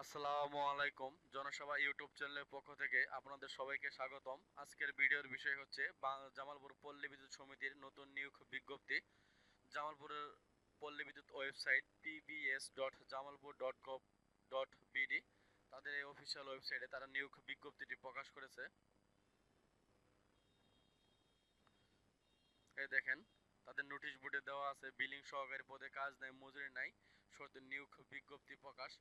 আসসালামু আলাইকুম জনসভা ইউটিউব চ্যানেলের পক্ষ থেকে আপনাদের সবাইকে স্বাগতম। আজকের ভিডিওর বিষয় হচ্ছে জামালপুর পল্লী বিদ্যুৎ সমিতির নতুন নিয়োগ বিজ্ঞপ্তি। জামালপুরের পল্লী বিদ্যুৎ website PBS dot Jamalpur dot gov dot BD তাদের এই অফিসিয়াল ওয়েবসাইটে তারা নিয়োগ বিজ্ঞপ্তিটি প্রকাশ করেছে। এই দেখেন তাদের নোটিশ বোর্ডে দেওয়া আছে বিলিং সহকারী পদে কাজ নাই, মজুরি নাই, শর্তে নিয়োগ বিজ্ঞপ্তি প্রকাশ।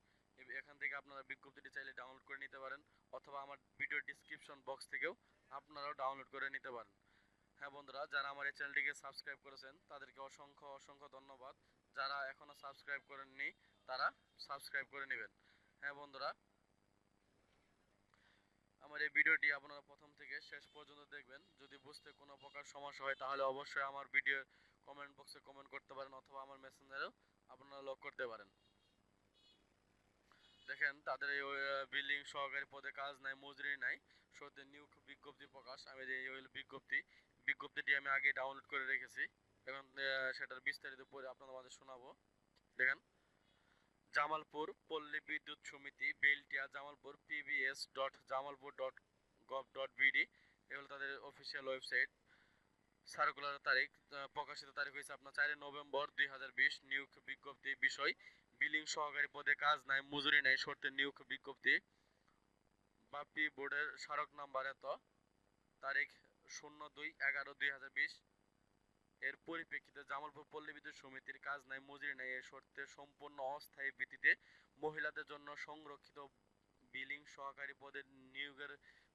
এখান থেকে আপনারা বিজ্ঞপ্তিটি চাইলে ডাউনলোড করে নিতে পারেন, অথবা আমার ভিডিও ডিসক্রিপশন বক্স থেকেও আপনারাও ডাউনলোড করে নিতে পারেন। হ্যাঁ বন্ধুরা, যারা আমার এই চ্যানেলটিকে সাবস্ক্রাইব করেছেন, তাদেরকে অসংখ্য অসংখ্য ধন্যবাদ। যারা এখনও সাবস্ক্রাইব করেননি, তারা সাবস্ক্রাইব করে নেবেন। হ্যাঁ বন্ধুরা, আমার এই ভিডিওটি আপনারা প্রথম থেকে শেষ পর্যন্ত দেখবেন। যদি বুঝতে কোনো সমস্যা হয়, তাহলে অবশ্যই আমার ভিডিও কমেন্ট বক্সে কমেন্ট করতে পারেন অথবা আমার মেসেঞ্জারেও আপনারা লক করতে পারেন। দেখেন, তাদের এই বিল্ডিং সহকারী পদে কাজ নাই, মজুরি নাই। সত্যি নিয়োগ বিজ্ঞপ্তি প্রকাশ, আমি যে বিজ্ঞপ্তি, বিজ্ঞপ্তিটি আমি আগে ডাউনলোড করে রেখেছি। এখন সেটার বিস্তারিত পরে আপনাদের মাঝে শোনাবো। দেখেন, জামালপুর পল্লী বিদ্যুৎ সমিতি, Beltia, Jamalpur PBS dot Jamalpur dot gov dot BD এগুলো তাদের অফিসিয়াল ওয়েবসাইট সার্কুলার তারিখ প্রকাশিত তারিখ হয়েছে আপনার চারই নভেম্বর দুই হাজার বিশ নিয়োগ বিজ্ঞপ্তি বিষয়। বিলিং সহকারী পদে কাজ নাই, মজুরি নাই, শর্তে নিয়োগ বিজ্ঞপ্তি। বাপি বোর্ডের স্মারক নাম্বার এত, তারিখ শূন্য দুই এগারো দুই হাজার বিশ। এর পরিপ্রেক্ষিতে জামালপুর পল্লী বিদ্যুৎ সমিতির কাজ নাই, মজুরি নাই এর শর্তে সম্পূর্ণ অস্থায়ী ভিত্তিতে মহিলাদের জন্য সংরক্ষিত বিলিং সহকারী পদে নিয়োগের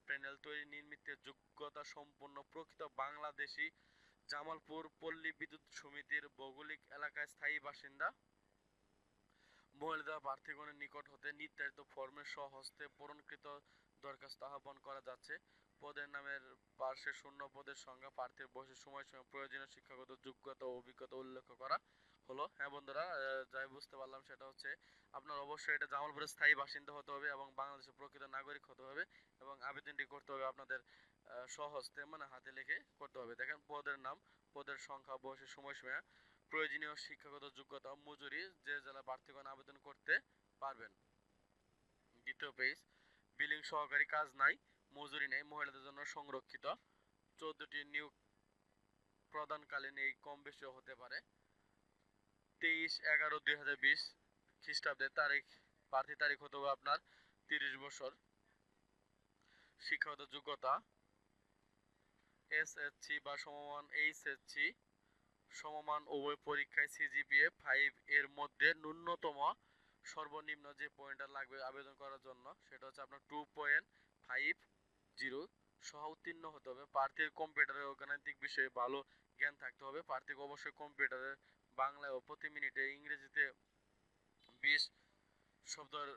প্যানেল তৈরি, নির্মিতে যোগ্যতা সম্পন্ন প্রকৃত বাংলাদেশি জামালপুর পল্লী বিদ্যুৎ সমিতির ভৌগোলিক এলাকায় স্থায়ী বাসিন্দা। মহিলাদের প্রার্থীগণের নিকট হতে নির্ধারিত ফর্মের সহস্তে পূরণকৃত দরখাস্ত আহ্বান করা যাচ্ছে। পদের নামের পার্শ্বে শূন্য পদের সংখ্যা প্রার্থীর বয়সের সময় প্রয়োজনীয় শিক্ষাগত যোগ্যতা ও অভিজ্ঞতা উল্লেখ করা। হলো। হ্যাঁ বন্ধুরা যাই বুঝতে পারলাম সেটা হচ্ছে আপনার অবশ্যই এটা জামালপুরের স্থায়ী বাসিন্দা হতে হবে এবং বাংলাদেশের প্রকৃত নাগরিক হতে হবে এবং আবেদনটি করতে হবে আপনাদের আহ, মানে হাতে লিখে করতে হবে। দেখেন পদের নাম পদের সংখ্যা বয়সের সময়সীমা প্রয়োজনীয় শিক্ষাগত যোগ্যতা মজুরি যে জেলা প্রার্থীগণ আবেদন করতে পারবেন। দ্বিতীয় পেজ বিলিং সহকারী কাজ নাই মজুরি নেই মহিলাদের জন্য সংরক্ষিত। চোদ্দটি নিয়োগ প্রদানকালীন এই কম বেশি হতে পারে। তেইশ এগারো দুই হাজার বিশ খ্রিস্টাব্দের তারিখ প্রার্থী তারিখ হতে হবে আপনার তিরিশ বছর। শিক্ষাগত যোগ্যতা এসএসসি বা সমমান এইচএসসি সমমান উভয় পরীক্ষায় সিজিপিএ ফাইভ এর মধ্যে ন্যূনতম সর্বনিম্ন যে পয়েন্টটা লাগবে আবেদন করার জন্য, সেটা হচ্ছে আপনার টু পয়েন্ট ফাইভ জিরো সহ উত্তীর্ণ হতে হবে। প্রার্থীর কম্পিউটারের অর্গানাইতিক বিষয়ে ভালো জ্ঞান থাকতে হবে। প্রার্থীকে অবশ্যই কম্পিউটারে বাংলায় প্রতি মিনিটে ইংরেজিতে বিশ শব্দের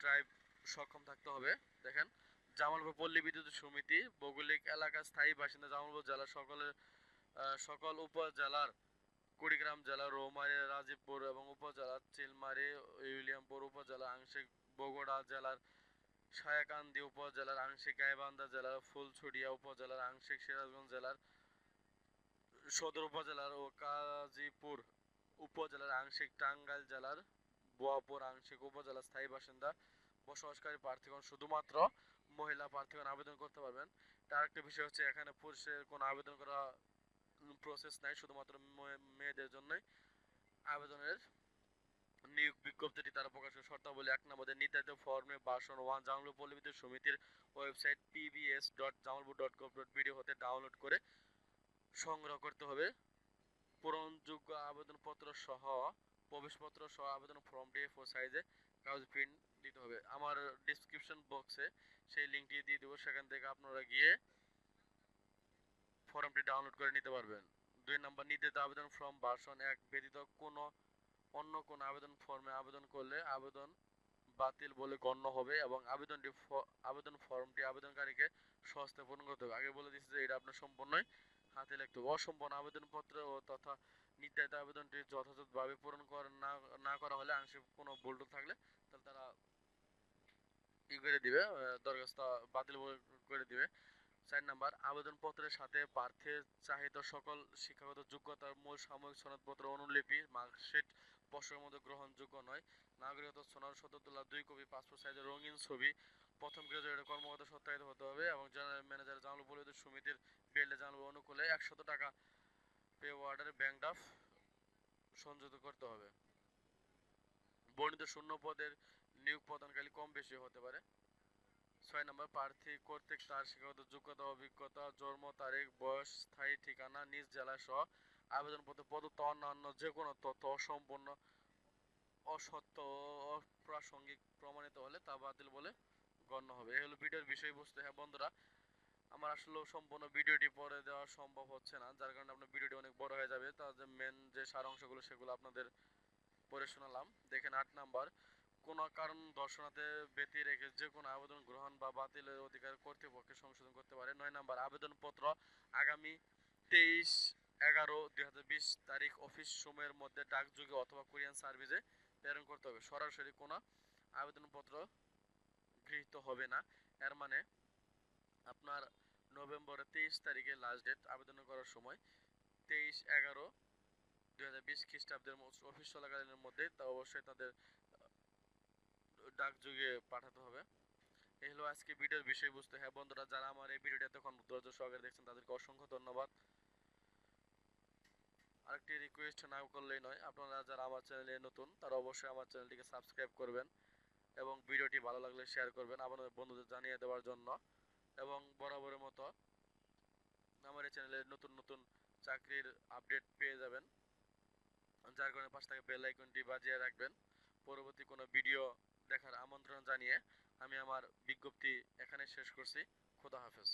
ট্রাইব সক্ষম থাকতে হবে। দেখেন, জামালপুর পল্লী বিদ্যুৎ সমিতি, ভৌগোলিক এলাকার স্থায়ী বাসিন্দা জামালপুর জেলার সকলের সকল উপজেলার কুড়িগ্রাম জেলা, রৌমারী, রাজীবপুর এবং উপজেলার চিলমারি উইলিয়ামপুর উপজেলা, আংশিক বগুড়া জেলার সায়াকান্দি উপজেলার, আংশিক গাইবান্ধা জেলার, ফুলছড়িয়া উপজেলার, আংশিক সিরাজগঞ্জ জেলার সদর উপজেলার ও কাজীপুর উপজেলার আংশিক টাঙ্গাইল জেলার বোয়াপুর আংশিক উপজেলার স্থায়ী বাসিন্দা, বসবাসকারী প্রার্থীগণ শুধুমাত্র মহিলা প্রার্থীগণ আবেদন করতে পারবেন। তার একটা বিষয় হচ্ছে, এখানে পুরুষের কোনো আবেদন করা প্রসেস নাই, শুধুমাত্র মেয়েদের জন্যই আবেদনের নিয়োগ বিজ্ঞপ্তিটি তারা প্রকাশ শর্তাবলী এক নম্বরে নির্ধারিত ফর্মে বাসন ওয়ান জামালপুর পল্লী বিদ্যুৎ সমিতির website PBS dot Jamalpur dot gov dot BD হতে ডাউনলোড করে সংগ্রহ করতে হবে। পূরণযোগ্য আবেদনপত্র সহ, প্রবেশপত্র সহ আবেদন ফর্মটি ফোর সাইজে কাগজ প্রিন্ট দিতে হবে। আমার ডিসক্রিপশন বক্সে সেই লিঙ্কটি দিয়ে দেবো। সেখান থেকে আপনারা গিয়ে ফর্মটি ডাউনলোড করে নিতে পারবেন। দুই নম্বর, নির্ধারিত আবেদন ফর্ম ভার্সন এক ব্যতীত কোনো অন্য কোনো আবেদন ফর্মে আবেদন করলে আবেদন বাতিল বলে গণ্য হবে এবং আবেদনটি আবেদন ফর্মটি আবেদনকারীকে সহস্তে পূরণ করতে হবে। আগে বলে দিচ্ছি যে এটা আপনার সম্পূর্ণই হাতে লিখতে হবে অসম্পূর্ণ আবেদনপত্র ও তথা নির্ধারিত আবেদনটি যথাযথভাবে পূরণ না না করা হলে আংশিক কোনো ভুল থাকলে তাহলে তারা ই করে দিবে দরখাস্ত বাতিল করে দিবে। চার নাম্বার, আবেদনপত্রের সাথে প্রার্থীর চাহিদা সকল শিক্ষাগত যোগ্যতার মূল সাময়িক সনদপত্র, অনুলিপি, মার্কশিট, বছরের মধ্যে গ্রহণযোগ্য নয়। নাগরিকত্ব সনদ সত্য তোলা দুই কপি, পাসপোর্ট সাইজের রঙিন ছবি প্রথম গ্রাজুয়েটের কর্মকর্তা সত্যায়িত হতে হবে এবং জেনারেল ম্যানেজার জানালো পরিচিত সমিতির বিএলএ জানালো অনুকূলে একশত টাকা পে ওয়ার্ডার ব্যাংক ড্রাফট সংযুক্ত করতে হবে। বর্ণিত শূন্য পদের নিয়োগ প্রদানকারী কম বেশি হতে পারে। ছয় নম্বর, প্রার্থী কর্তৃক তার শিক্ষাগত যোগ্যতা, অভিজ্ঞতা, জন্ম তারিখ, বয়স, স্থায়ী ঠিকানা, নিজ জেলা সহ আবেদনপত্র, প্রদত্ত অন্যান্য যে কোনো তথ্য অসম্পূর্ণ, অসত্য অপ্রাসঙ্গিক প্রমাণিত হলে তা বাতিল বলে গণ্য হবে। এই হলো ভিডিওর বিষয়বস্তু। হ্যাঁ বন্ধুরা, আমার আসলে সম্পূর্ণ ভিডিওটি পরে দেওয়া সম্ভব হচ্ছে না, যার কারণে আপনার ভিডিওটি অনেক বড় হয়ে যাবে। তার যে মেন যে সার অংশগুলো সেগুলো আপনাদের পড়ে শোনালাম। দেখেন আট নাম্বার, কোন কারণ দর্শনাতে ব্যতি রেখে যে কোনো আবেদন গ্রহণ বা বাতিলের অধিকার কর্তৃপক্ষে সংশোধন করতে পারে। নয় নাম্বার, আবেদনপত্র আগামী তেইশ এগারো দুই তারিখ অফিস সময়ের মধ্যে ডাকযোগে অথবা কুরিয়ান সার্ভিসে প্রেরণ করতে হবে। সরাসরি কোনো আবেদনপত্র গৃহীত হবে না। এর মানে আপনার নভেম্বরের তেইশ তারিখে লাস্ট ডেট আবেদন করার সময় তেইশ এগারো দুই হাজার বিশ খ্রিস্টাব্দের অফিস চলাকালীনের মধ্যে তা অবশ্যই তাদের ডাকযোগে পাঠাতে হবে। এই হলো আজকে ভিডিওর বিষয়বস্তু। হ্যাঁ বন্ধুরা, যারা আমার এই ভিডিওটা এতক্ষণ ধৈর্য সহকারে দেখছেন, তাদেরকে অসংখ্য ধন্যবাদ। আরেকটি রিকোয়েস্ট না করলেই নয়, আপনারা যারা আমার চ্যানেলে নতুন, তারা অবশ্যই আমার চ্যানেলটিকে সাবস্ক্রাইব করবেন। এবং ভিডিওটি ভালো লাগলে শেয়ার করবেন আপনাদের বন্ধুদের জানিয়ে দেওয়ার জন্য। এবং বরাবরের মতো আমার এই চ্যানেলে নতুন নতুন চাকরির আপডেট পেয়ে যাবেন। যার কারণে পাশ থেকে বেল আইকনটি বাজিয়ে রাখবেন। পরবর্তী কোনো ভিডিও দেখার আমন্ত্রণ জানিয়ে আমি আমার বিজ্ঞপ্তি এখানে শেষ করছি। খোদা হাফেজ।